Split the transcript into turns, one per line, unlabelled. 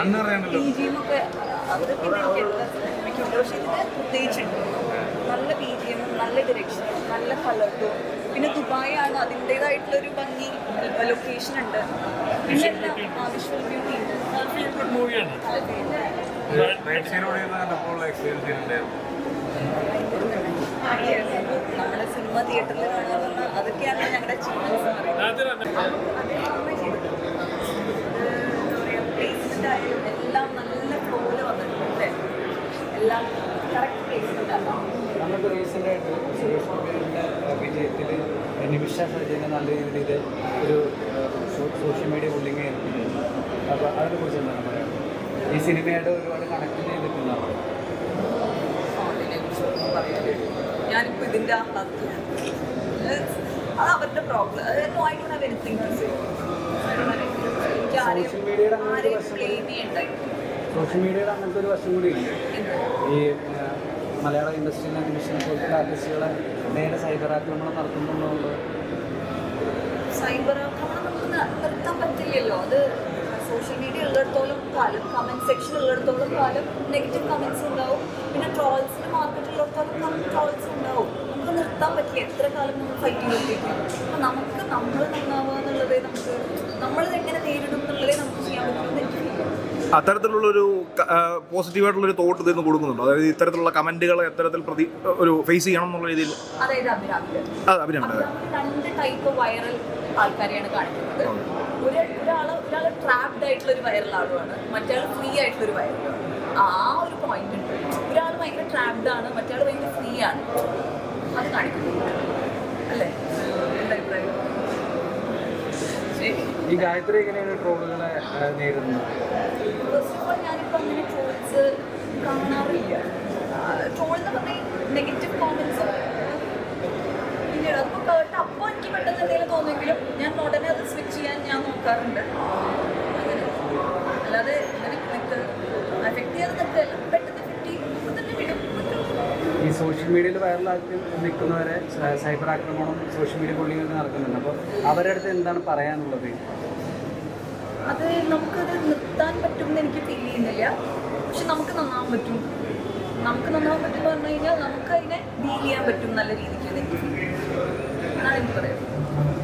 കണ്ണ് പറയാണ്ടല്ലോ
B G M ഒക്കെ അത് എനിക്ക് എല്ലാ പക്ഷെ ഇതിന് പ്രത്യേകിച്ചുണ്ട് നല്ല പി ജി എം നല്ല ഡിറക്ഷൻ നല്ല കളർ ടോൺ പിന്നെ ദുബായ് ആണ് അതിന്റെതായിട്ടുള്ളൊരു ഭംഗി ലൊക്കേഷൻ ഉണ്ട്. പിന്നെ എല്ലാം വിഷ്വൽ ബ്യൂട്ടി നമ്മുടെ സിനിമ തിയേറ്ററിൽ കാണാറുള്ള അതൊക്കെയാണ് ഞങ്ങളുടെ അച്ചീവ്മെന്റ്സ് എന്ന് പറയുന്നത് പ്ലേസ്മെന്റ് ആയാലും എല്ലാം നല്ല ഫ്ലോയിൽ വന്നിട്ടുണ്ട്. അല്ലേ എല്ലാം കറക്റ്റ്
സുരേഷ് ഗോപിയുടെ വിജയത്തിൽ നിമിഷ സജീന നല്ല രീതിയിൽ ഒരു സോഷ്യൽ മീഡിയ ബുള്ളിങ് ചെയ്യുന്നുണ്ട് അപ്പോൾ അതിനെക്കുറിച്ച് എന്താണ് പറയുന്നത് ഈ ഒരുപാട് കണക്ട്
ഇതിന്റെ അത് അവരുടെ പ്രോബ്ലം അത് no I don't have anything to say എനിക്ക് ആരെയും
സോഷ്യൽ മീഡിയയുടെ അങ്ങനത്തെ ഒരു വശം കൂടി ഉണ്ട് ഈ മലയാള ഇൻഡസ്ട്രിയിലെ നിമിഷം പോലത്തെ ആർട്ടിസ്റ്റുകളെ നേരെ സൈബർ ആക്രമണം നടത്തുന്നുണ്ടോ
സൈബർ ആക്രമണം നമുക്ക് നിർത്താൻ പറ്റില്ലല്ലോ. അത് സോഷ്യൽ മീഡിയ ഉള്ളിടത്തോളം കാലം കമന്റ് സെക്ഷൻ ഉള്ളിടത്തോളം കാലം നെഗറ്റീവ് കമന്റ്സ് ഉണ്ടാവും. പിന്നെ ട്രോൾസിന് മാർക്കറ്റ് ഉള്ളിടത്തോളം ട്രോൾസ് ഉണ്ടാവും. നമുക്ക് നിർത്താൻ പറ്റില്ല. എത്ര കാലം നമ്മൾ ഫൈറ്റ് ചെയ്തിരിക്കും നമുക്ക് നമ്മൾ നന്നാവുക എന്നുള്ളതേ നമുക്ക് നമ്മൾ എങ്ങനെ നേരിടും എന്നുള്ളതേ നമുക്ക് ചെയ്യാൻ പറ്റുമെന്ന് എനിക്ക് feel ചെയ്യുന്നു.
അത്തരത്തിലുള്ളൊരു പോസിറ്റീവായിട്ടുള്ളൊരു തോട്ട് ഇതിന് കൊടുക്കുന്നുണ്ടോ? അതായത് ഇത്തരത്തിലുള്ള കമന്റുകൾ എത്തരത്തിൽ പ്രതി ഒരു ഫേസ് ചെയ്യണം എന്നുള്ള രീതിയിൽ അതെ
അഭിരാമിൽ രണ്ട് ടൈപ്പ് വൈറൽ ആൾക്കാരെയാണ് കാണിക്കുന്നത്. ഒരു ഒരാൾ ഒരാൾ ട്രാപ്ഡ് ആയിട്ടുള്ള ഒരു വൈറൽ ആളുമാണ്. മറ്റേ ഫ്രീ ആയിട്ടുള്ള ഒരു വൈറൽ ആ ഒരു പോയിന്റ് ഉണ്ട്. ഒരാൾ ഭയങ്കര ട്രാപ്ഡ് ആണ്. മറ്റേ ഭയങ്കര ഫ്രീ ആണ്. അത് കാണിക്കുന്നു അല്ലേ എന്താ അഭിപ്രായം ശരി
ഈ ഗായത്രി എങ്ങനെയാണ് ട്രോളുകളെ നേരിടുന്നത്?
ഞാനിപ്പോൾ അങ്ങനെ ട്രോൾസ് കാണാറില്ല. ട്രോൾ എന്ന് പറഞ്ഞാൽ നെഗറ്റീവ് കോമൻസ് പിന്നീട് അതിപ്പോൾ കേട്ട് അപ്പോൾ എനിക്ക് പെട്ടെന്ന് എന്തെങ്കിലും തോന്നുമെങ്കിലും ഞാൻ ഉടനെ അത് സ്വിച്ച് ചെയ്യാൻ ഞാൻ നോക്കാറുണ്ട്.
സോഷ്യൽ മീഡിയയിൽ വൈറലാക്കി നിൽക്കുന്നവരെ സൈബർ ആക്രമണം സോഷ്യൽ മീഡിയ ഒക്കെ നടക്കുന്നുണ്ട്. അപ്പോൾ അവരുടെ അടുത്ത് എന്താണ് പറയാനുള്ളത്?
അത് നമുക്കത് നിർത്താൻ പറ്റുമെന്ന് എനിക്ക് ഫീൽ ചെയ്യുന്നില്ല. പക്ഷെ നമുക്ക് നന്നാവാൻ പറ്റും. നമുക്ക് നന്നാവാൻ പറ്റും എന്ന് പറഞ്ഞു കഴിഞ്ഞാൽ നമുക്ക് അതിനെ ഡീൽ ചെയ്യാൻ പറ്റും നല്ല രീതിക്ക്. അതെനിക്ക് പറയുന്നത്